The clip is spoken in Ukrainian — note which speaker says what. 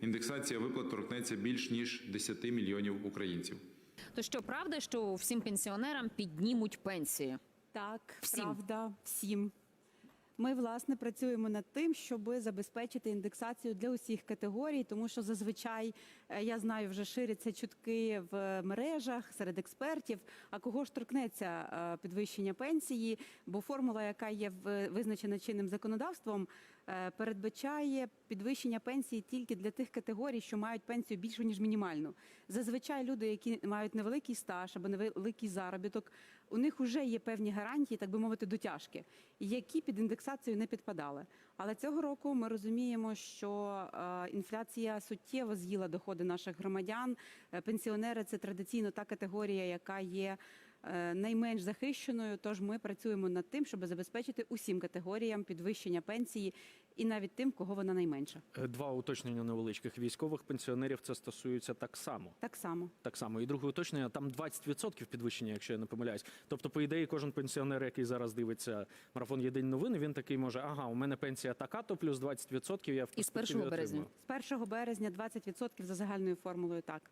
Speaker 1: індексація виплат торкнеться більш ніж 10 мільйонів українців.
Speaker 2: То що правда, що всім пенсіонерам піднімуть пенсії?
Speaker 3: Так,
Speaker 2: Всім?
Speaker 3: правда, всім. Ми власне працюємо над тим, щоб забезпечити індексацію для усіх категорій, тому що зазвичай е, я знаю, вже ширяться чутки в мережах серед експертів. А кого ж торкнеться е, підвищення пенсії? Бо формула, яка є визначена чинним законодавством, е, передбачає підвищення пенсії тільки для тих категорій, що мають пенсію більшу ніж мінімальну. Зазвичай люди, які мають невеликий стаж або невеликий заробіток, у них вже є певні гарантії, так би мовити, дотяжки, які під індексацію не підпадали. Але цього року ми розуміємо, що е, інфляція суттєво з'їла доходи наших громадян. Е, Пенсіонери це традиційно та категорія, яка є найменш захищеною. Тож ми працюємо над тим, щоб забезпечити усім категоріям підвищення пенсії і навіть тим, кого вона найменша.
Speaker 4: Е, Два уточнення невеличких. Військових пенсіонерів це стосується так само.
Speaker 3: Так само.
Speaker 4: Так само. І друге уточнення, там 20% підвищення, якщо я не помиляюсь. Тобто, по ідеї, кожен пенсіонер, який зараз дивиться марафон Єдині новини, він такий може, ага, у мене пенсія така, то плюс 20% я в
Speaker 2: І з 1 березня.
Speaker 3: З 1 березня 20% за загальною формулою. Так.